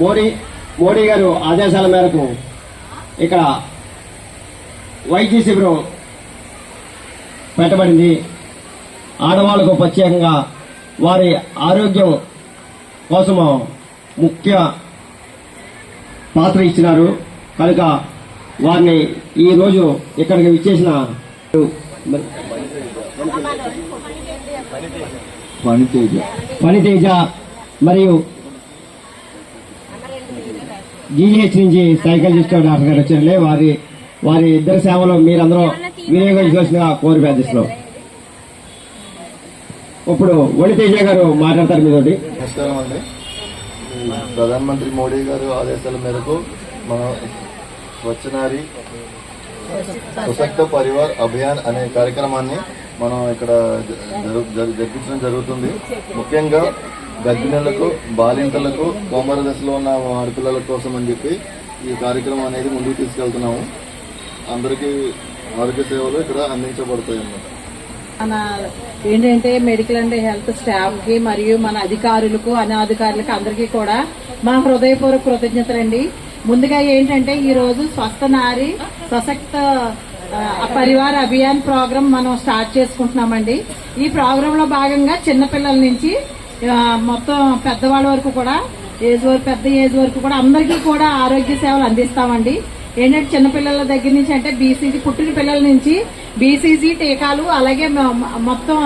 మోడీ మోడీ గారు ఆదేశాల మేరకు ఇక్కడ వైద్య శిబిరం పెట్టబడింది. ఆడవాళ్ళకు ప్రత్యేకంగా వారి ఆరోగ్యం కోసము ముఖ్య పాత్ర ఇచ్చినారు. కనుక వారిని ఈ రోజు ఇక్కడికి విచ్చేసిన పనితేజ. ఫణితేజ మరియు జీజీహెచ్ నుంచి సైకాలజిస్ట్ డాక్టర్ గారు వచ్చారులే. వారి వారి ఇద్దరు సేవలు మీరందరూ వినియోగించవలసిన కోరి ప్రార్థిస్తున్నాం. ఇప్పుడు వణితేజ గారు మాట్లాడతారు మీతోటి. నమస్కారం అండి. ప్రధానమంత్రి మోడీ గారు ఆదేశాల మేరకు మన స్వచ్ఛనారి సుశక్త పరివార్ అభియాన్ అనే కార్యక్రమాన్ని మనం ఇక్కడ జరిపించడం జరుగుతుంది. ముఖ్యంగా గర్భిణులకు బాలింతలకు కోమర దశలో ఉన్న ఆడపిల్లల కోసం అని చెప్పి ఈ కార్యక్రమం అనేది ముందుకు తీసుకెళ్తున్నాము. అందరికీ ఆరోగ్య సేవలు ఇక్కడ అందించబడతాయి అన్నమాట. మన ఏంటంటే మెడికల్ అండ్ హెల్త్ స్టాఫ్కి మరియు మన అధికారులకు అనాధికారులకు అందరికీ కూడా మా హృదయపూర్వక కృతజ్ఞతలండి. ముందుగా ఏంటంటే ఈ రోజు స్వస్థ నారి సశక్త పరివార అభియాన్ ప్రోగ్రామ్ మనం స్టార్ట్ చేసుకుంటున్నామండి. ఈ ప్రోగ్రామ్లో భాగంగా చిన్నపిల్లల నుంచి మొత్తం పెద్దవాళ్ళ వరకు కూడా ఏజ్ వరకు పెద్ద ఏజ్ వరకు కూడా అందరికీ కూడా ఆరోగ్య సేవలు అందిస్తామండి. ఏంటంటే చిన్నపిల్లల దగ్గర నుంచి అంటే బీసీజీ పుట్టిన పిల్లల నుంచి బీసీజీ టీకాలు అలాగే మొత్తం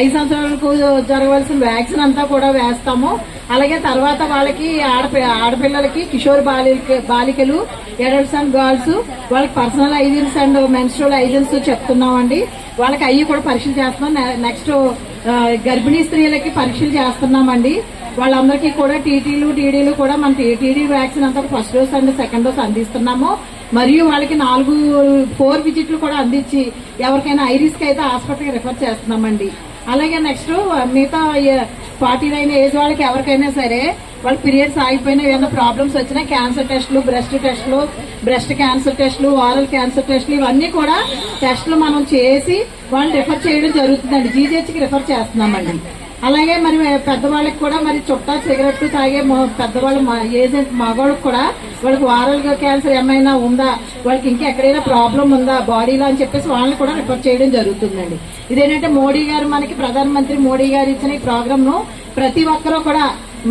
ఐదు సంవత్సరాలకు జరగవలసిన వ్యాక్సిన్ అంతా కూడా వేస్తాము. అలాగే తర్వాత వాళ్ళకి ఆడపి ఆడపిల్లలకి కిషోర్ బాలిక బాలికలు ఎడల్ట్స్ అండ్ గర్ల్స్ వాళ్ళకి personal hygiene and menstrual hygiene చెప్తున్నామండి. వాళ్ళకి అవి కూడా పరీక్షలు చేస్తున్నాం. నెక్స్ట్ గర్భిణీ స్త్రీలకి పరీక్షలు చేస్తున్నామండి. వాళ్ళందరికీ కూడా టీటీలు టీడీలు కూడా మన టీడీ వ్యాక్సిన్ అంతా first dose and second dose అందిస్తున్నాము. మరియు వాళ్ళకి నాలుగు ఫోర్ విజిట్లు కూడా అందించి ఎవరికైనా ఐరిస్క్ అయితే హాస్పిటల్కి రిఫర్ చేస్తున్నామండి. అలాగే నెక్స్ట్ మిగతా ఫార్టీ నైన్ ఏజ్ వాళ్ళకి ఎవరికైనా సరే వాళ్ళ పీరియడ్స్ ఆగిపోయినా ఏమైనా ప్రాబ్లమ్స్ వచ్చినా క్యాన్సర్ టెస్టులు బ్రెస్ట్ టెస్టులు బ్రెస్ట్ క్యాన్సర్ టెస్టులు వారల్ క్యాన్సర్ టెస్టులు ఇవన్నీ కూడా టెస్టులు మనం చేసి వాళ్ళు రిఫర్ చేయడం జరుగుతుందండి. జీజీహెచ్కి రిఫర్ చేస్తున్నామండి. అలాగే మరి పెద్దవాళ్ళకి కూడా మరి చుట్టా సిగరెట్ తాగే పెద్దవాళ్ళు ఏజెంట్ మగవాళ్ళకి కూడా వాళ్ళకి వారల్ క్యాన్సర్ ఏమైనా ఉందా వాళ్ళకి ఇంకా ఎక్కడైనా ప్రాబ్లం ఉందా బాడీలో అని చెప్పేసి వాళ్ళని కూడా రిఫర్ చేయడం జరుగుతుందండి. ఇదేంటంటే మోడీ గారు మనకి ప్రధానమంత్రి మోడీ గారు ఇచ్చిన ఈ ప్రోగ్రామ్ను ప్రతి ఒక్కరూ కూడా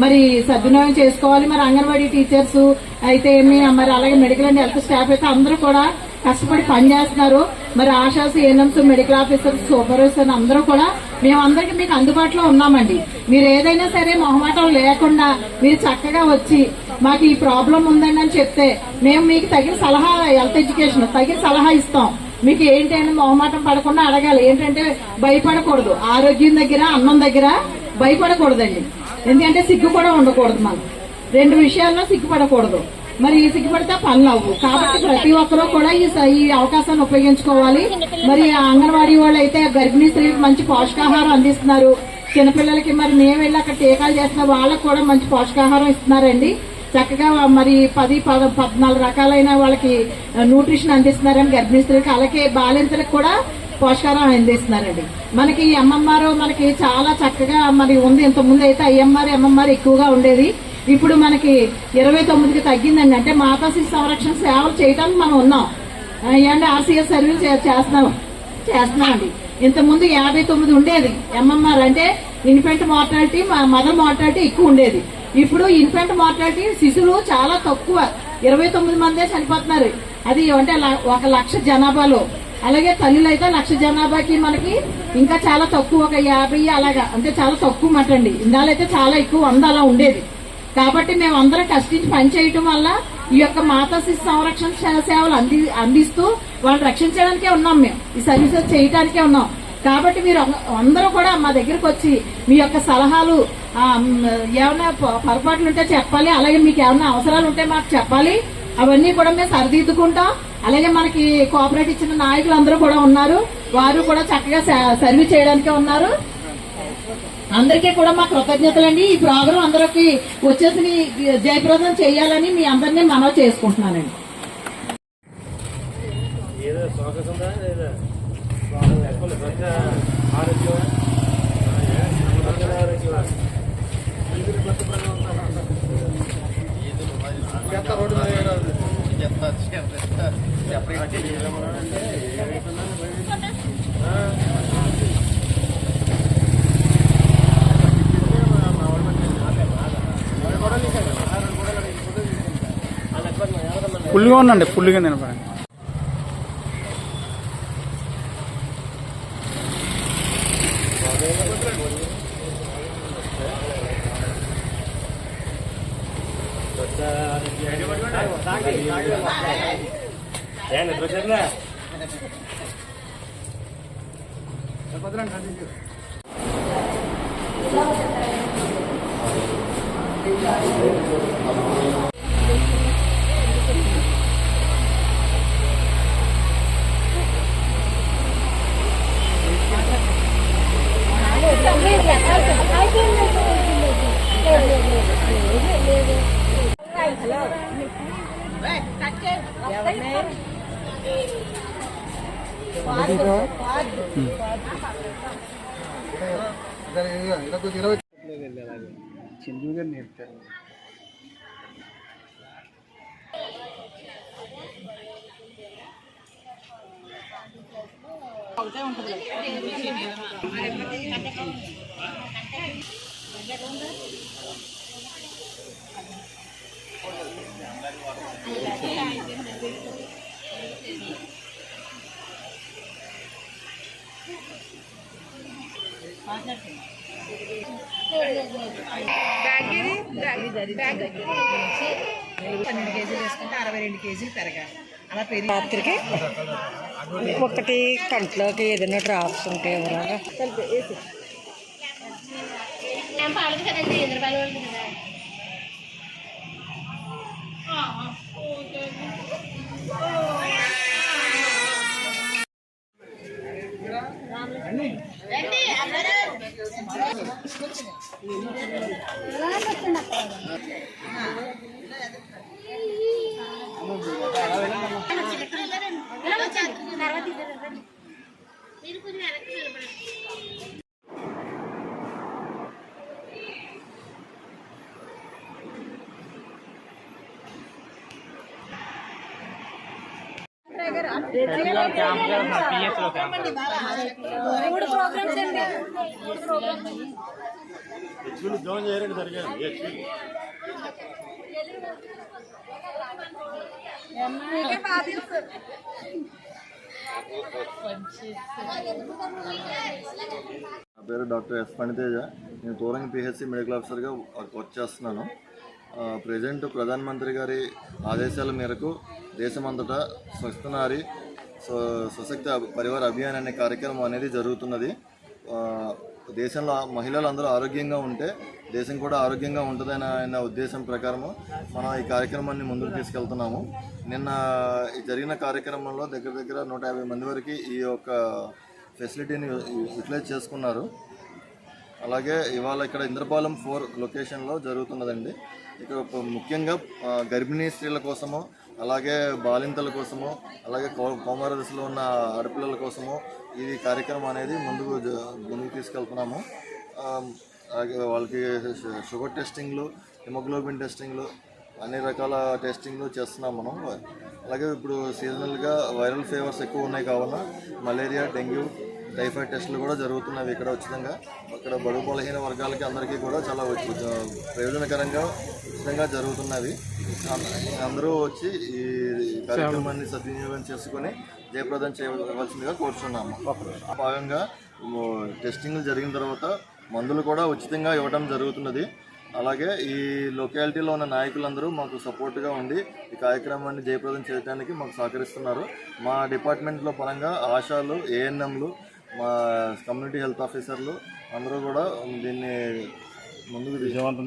మరి సద్వినియోగం చేసుకోవాలి. మరి అంగన్వాడీ టీచర్స్ అయితే ఏమి మరి అలాగే మెడికల్ అండ్ హెల్త్ స్టాఫ్ అయితే అందరూ కూడా కష్టపడి పనిచేస్తున్నారు. మరి ASHAs ANMs medical officers supervisor అందరూ కూడా మేమందరికీ మీకు అందుబాటులో ఉన్నామండి. మీరు ఏదైనా సరే మొహమాటం లేకుండా మీరు చక్కగా వచ్చి మాకు ఈ ప్రాబ్లం ఉందండి అని చెప్తే మేము మీకు తగిన సలహా హెల్త్ ఎడ్యుకేషన్ తగిన సలహా ఇస్తాం. మీకు ఏంటి అని మొహమాటం పడకుండా అడగాలి. ఏంటంటే భయపడకూడదు. ఆరోగ్యం దగ్గర అన్నం దగ్గర భయపడకూడదండి. ఎందుకంటే సిగ్గు కూడా ఉండకూడదు మనం రెండు విషయాల్లో సిగ్గుపడకూడదు. మరి ఈ సిగ్గుపడితే పనులు అవ్వు. కాబట్టి ప్రతి ఒక్కరూ కూడా ఈ ఈ అవకాశాన్ని ఉపయోగించుకోవాలి. మరి ఆ అంగన్వాడీ వాళ్ళు అయితే గర్భిణీ స్త్రీలకు మంచి పోషకాహారం అందిస్తున్నారు. చిన్నపిల్లలకి మరి మేము వెళ్ళి అక్కడ టీకాలు చేసిన వాళ్ళకి కూడా మంచి పోషకాహారం ఇస్తున్నారండి. చక్కగా మరి పది పద పద్నాలుగు రకాలైన వాళ్ళకి న్యూట్రిషన్ అందిస్తున్నారని గర్భిణీ స్త్రీలకు అలాగే బాలింతలకు కూడా పోషకారం అందిస్తున్నారండి మనకి ఈ ఎంఎంఆర్ మనకి చాలా చక్కగా మరి ఉంది. ఇంతకుముందు అయితే ఐఎంఆర్ ఎంఎంఆర్ ఎక్కువగా ఉండేది. ఇప్పుడు మనకి ఇరవై తొమ్మిదికి తగ్గిందండి. అంటే మాతా శిశు సంరక్షణ సేవలు చేయడానికి మనం ఉన్నాం. అండ్ ఆర్సీఎస్ సర్వీస్ చేస్తున్నాం. చేస్తున్నామండి. ఇంత ముందు యాభై తొమ్మిది ఉండేది ఎంఎంఆర్ అంటే ఇన్ఫెంట్ మార్టాలిటీ మదర్ మార్టాలిటీ ఎక్కువ ఉండేది. ఇప్పుడు ఇన్ఫెంట్ మార్టాలిటీ శిశువులు చాలా తక్కువ. ఇరవై తొమ్మిది మందే చనిపోతున్నారు. అది అంటే ల- ఒక లక్ష జనాభాలో. అలాగే తల్లులు అయితే లక్ష జనాభాకి మనకి ఇంకా చాలా తక్కువ ఒక యాభై అలాగా అంటే చాలా తక్కువ మాట అండి ఇందాలైతే చాలా ఎక్కువ వంద అలా ఉండేది. కాబట్టి మేము అందరం కష్టించి పని చేయటం వల్ల ఈ యొక్క మాతా శిశు సంరక్షణ సేవలు అంది అందిస్తూ వాళ్ళని రక్షించడానికే ఉన్నాం మేము. ఈ సర్వీసెస్ చేయడానికే ఉన్నాం. కాబట్టి మీరు అందరూ కూడా మా దగ్గరకు వచ్చి మీ యొక్క సలహాలు ఏమైనా పొరపాట్లు ఉంటే చెప్పాలి. అలాగే మీకు ఏమైనా అవసరాలు ఉంటే మాకు చెప్పాలి. అవన్నీ కూడా మేము సరిదిద్దుకుంటాం. అలాగే మనకి కోఆపరేట్ ఇచ్చిన నాయకులు అందరూ కూడా ఉన్నారు. వారు కూడా చక్కగా సర్వీస్ చేయడానికే ఉన్నారు. అందరికీ కూడా మా కృతజ్ఞతలండి. ఈ ప్రోగ్రాం అందరికి వచ్చేసి జయప్రదం చేయాలని మీ అందరినీ మనవి చేసుకుంటున్నానండి. ఆరోగ్యం చెత్త రోడ్డు ఫుల్గా ఉందండి ఫుల్గా తినపడండి Hello. Hey, touch it. Yeah, Chandru గారు నేర్పారు పన్నెండు కేజీలు వేసుకుంటే అరవై రెండు కేజీలు పెరగాలి అలా పెరిగి రాత్రికి ఒకటి కంట్లోకి ఏదైనా డ్రాప్స్ ఉంటే ఎవరాగా మీరు కొంచెం మూడు ప్రోగ్రామ్స్ అండి నా పేరు డాక్టర్ ఎస్ పణితేజ నేను తోరంగి పిహెచ్సి మెడికల్ ఆఫీసర్గా వర్క్ చేస్తున్నాను. ఆ, ప్రజెంట్ ప్రధానమంత్రి గారి ఆదేశాల మేరకు దేశమంతటా స్వస్థ నారి స్వ- స్వశక్తి పరివార అభియాన్ అనే కార్యక్రమం అనేది జరుగుతున్నది. దేశంలో మహిళలు అందరూ ఆరోగ్యంగా ఉంటే దేశం కూడా ఆరోగ్యంగా ఉంటుందని ఆయన ఉద్దేశం ప్రకారము మనం ఈ కార్యక్రమాన్ని ముందుకు తీసుకెళ్తున్నాము. నిన్న ఈ జరిగిన కార్యక్రమంలో దగ్గర దగ్గర నూట యాభై మంది వరకు ఈ యొక్క ఫెసిలిటీని యూటిలైజ్ చేసుకున్నారు. అలాగే ఇవాళ ఇక్కడ ఇంద్రపాలెం ఫోర్ లొకేషన్లో జరుగుతున్నదండి. ఇక్కడ ముఖ్యంగా గర్భిణీ స్త్రీల కోసము అలాగే బాలింతల కోసము అలాగే కౌమార దశలో ఉన్న ఆడపిల్లల కోసము ఈ కార్యక్రమం అనేది ముందుకు జ- ముందుకు తీసుకెళ్తున్నాము. అలాగే వాళ్ళకి షుగర్ టెస్టింగ్లు హిమోగ్లోబిన్ టెస్టింగ్లు అన్ని రకాల టెస్టింగ్లు చేస్తున్నాం మనం. అలాగే ఇప్పుడు సీజనల్గా వైరల్ ఫీవర్స్ ఎక్కువ ఉన్నాయి కావున మలేరియా డెంగ్యూ టైఫాయిడ్ టెస్టులు కూడా జరుగుతున్నవి ఇక్కడ ఉచితంగా. అక్కడ బడుగు బలహీన వర్గాలకి అందరికీ కూడా చాలా ప్రయోజనకరంగా ఉచితంగా జరుగుతున్నవి. అందరూ వచ్చి ఈ కార్యక్రమాన్ని సద్వినియోగం చేసుకుని జయప్రదం చేయవలసిందిగా కోరుచున్నాము. భాగంగా టెస్టింగ్లు జరిగిన తర్వాత మందులు కూడా ఉచితంగా ఇవ్వడం జరుగుతున్నది. అలాగే ఈ లొకాలిటీలో ఉన్న నాయకులందరూ మాకు సపోర్ట్గా ఉండి ఈ కార్యక్రమాన్ని జయప్రదం చేయడానికి మాకు సహకరిస్తున్నారు. మా డిపార్ట్మెంట్లో పరంగా ఆశాలు ఏఎన్ఎంలు మా కమ్యూనిటీ హెల్త్ ఆఫీసర్లు అందరూ కూడా దీన్ని ముందుకు విజయవంతం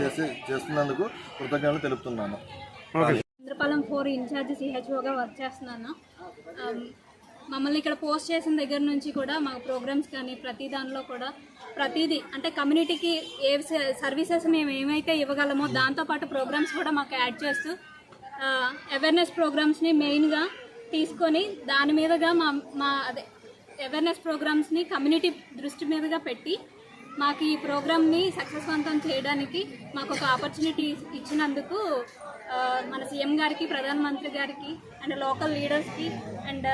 చేసి చేస్తున్నందుకు కృతజ్ఞతలు తెలుపుతున్నాను. ఇంద్రపాలెం ఫోర్ ఇన్ఛార్జ్ సిహెచ్ఓగా వర్క్ చేస్తున్నాను. మమ్మల్ని ఇక్కడ పోస్ట్ చేసిన దగ్గర నుంచి కూడా మా ప్రోగ్రామ్స్ కానీ ప్రతి దానిలో కూడా ప్రతిదీ అంటే కమ్యూనిటీకి ఏ సర్వీసెస్ మేము ఏమైతే ఇవ్వగలమో దాంతోపాటు ప్రోగ్రామ్స్ కూడా మాకు యాడ్ చేస్తూ అవేర్నెస్ ప్రోగ్రామ్స్ని మెయిన్గా తీసుకొని దాని మీదుగా మా మా అదే అవేర్నెస్ ప్రోగ్రామ్స్ని కమ్యూనిటీ దృష్టి మీదుగా పెట్టి మాకు ఈ ప్రోగ్రామ్ని సక్సెస్వంతం చేయడానికి మాకు ఒక ఆపర్చునిటీ ఇచ్చినందుకు మన సీఎం గారికి ప్రధానమంత్రి గారికి అండ్ లోకల్ లీడర్స్కి అండ్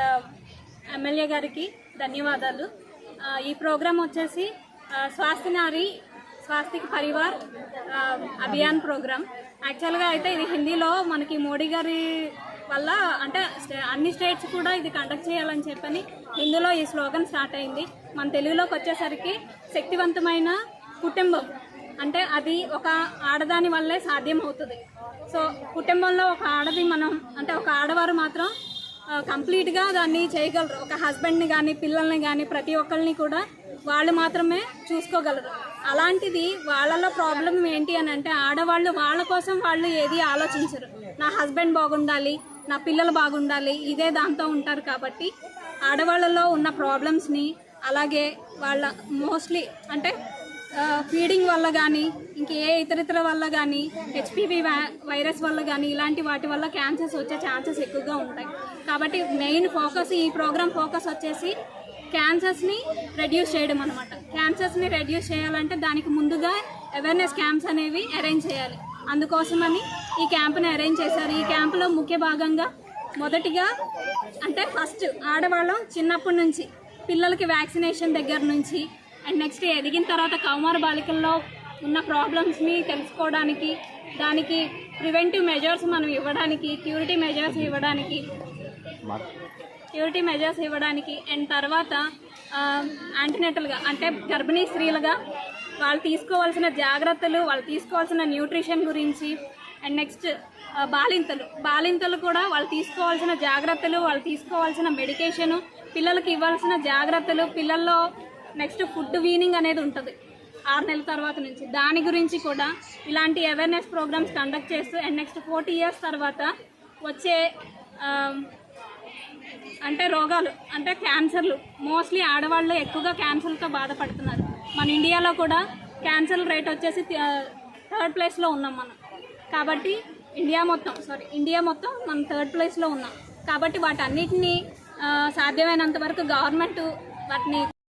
ఎమ్మెల్యే గారికి ధన్యవాదాలు. ఈ ప్రోగ్రాం వచ్చేసి ఆ, స్వాస్థ్య నారి స్వాస్థిక పరివార్ అభియాన్ ప్రోగ్రామ్. యాక్చువల్గా అయితే ఇది హిందీలో మనకి మోడీ గారి వల్ల అంటే స్టే- అన్ని స్టేట్స్ కూడా ఇది కండక్ట్ చేయాలని చెప్పని హిందీలో ఈ స్లోగన్ స్టార్ట్ అయింది. మన తెలుగులోకి వచ్చేసరికి శక్తివంతమైన కుటుంబం. అంటే అది ఒక ఆడదాని వల్లే సాధ్యం అవుతుంది సో కుటుంబంలో ఒక ఆడది మనం అంటే ఒక ఆడవారు మాత్రం కంప్లీట్గా దాన్ని చేయగలరు. ఒక హస్బెండ్ని కానీ పిల్లల్ని కానీ ప్రతి ఒక్కరిని కూడా వాళ్ళు మాత్రమే చూసుకోగలరు. అలాంటిది వాళ్ళలో ప్రాబ్లం ఏంటి అని అంటే ఆడవాళ్ళు వాళ్ళ కోసం వాళ్ళు ఏది ఆలోచించరు. నా హస్బెండ్ బాగుండాలి నా పిల్లలు బాగుండాలి ఇదే దాంతో ఉంటారు కాబట్టి ఆడవాళ్ళలో ఉన్న ప్రాబ్లమ్స్ని అలాగే వాళ్ళ మోస్ట్లీ అంటే ఫీడింగ్ వల్ల కానీ ఇంకే ఇతరితర వల్ల కానీ హెచ్పివి వైరస్ వల్ల కానీ ఇలాంటి వాటి వల్ల క్యాన్సర్స్ వచ్చే ఛాన్సెస్ ఎక్కువగా ఉంటాయి. కాబట్టి మెయిన్ ఫోకస్ ఈ ప్రోగ్రామ్ ఫోకస్ వచ్చేసి క్యాన్సర్స్ని రెడ్యూస్ చేయడం అనమాట క్యాన్సర్స్ని రెడ్యూస్ చేయాలంటే దానికి ముందుగా అవేర్నెస్ క్యాంప్స్ అనేవి అరేంజ్ చేయాలి. అందుకోసమని ఈ క్యాంప్ని అరేంజ్ చేశారు. ఈ క్యాంపులో ముఖ్య భాగంగా మొదటిగా అంటే ఫస్ట్ ఆడవాళ్ళం చిన్నప్పటి నుంచి పిల్లలకి వ్యాక్సినేషన్ దగ్గర నుంచి అండ్ నెక్స్ట్ ఎదిగిన తర్వాత కౌమార బాలికల్లో ఉన్న ప్రాబ్లమ్స్ని తెలుసుకోవడానికి దానికి ప్రివెంటివ్ మెజర్స్ మనం ఇవ్వడానికి క్యూరిటీ మెజర్స్ ఇవ్వడానికి క్యూరిటీ మెజర్స్ ఇవ్వడానికి అండ్ తర్వాత యాంటీనేటల్గా అంటే గర్భిణీ స్త్రీలుగా వాళ్ళు తీసుకోవాల్సిన జాగ్రత్తలు వాళ్ళు తీసుకోవాల్సిన న్యూట్రిషన్ గురించి అండ్ నెక్స్ట్ బాలింతలు. బాలింతలు కూడా వాళ్ళు తీసుకోవాల్సిన జాగ్రత్తలు వాళ్ళు తీసుకోవాల్సిన మెడికేషను పిల్లలకి ఇవ్వాల్సిన జాగ్రత్తలు పిల్లల్లో నెక్స్ట్ ఫుడ్ వీనింగ్ అనేది ఉంటుంది. ఆరు నెలల తర్వాత నుంచి. దాని గురించి కూడా ఇలాంటి అవేర్నెస్ ప్రోగ్రామ్స్ కండక్ట్ చేస్తూ అండ్ నెక్స్ట్ ఫోర్టీ ఇయర్స్ తర్వాత వచ్చే um, అంటే రోగాలు అంటే క్యాన్సర్లు మోస్ట్లీ ఆడవాళ్ళు ఎక్కువగా క్యాన్సర్లతో బాధపడుతున్నారు. మన ఇండియాలో కూడా క్యాన్సర్ రేట్ వచ్చేసి థర్డ్ ప్లేస్లో uh, ఉన్నాం మనం. కాబట్టి ఇండియా మొత్తం సారీ ఇండియా మొత్తం మనం థర్డ్ ప్లేస్లో ఉన్నాం. కాబట్టి వాటన్నిటిని సాధ్యమైనంత వరకు గవర్నమెంట్ వాటిని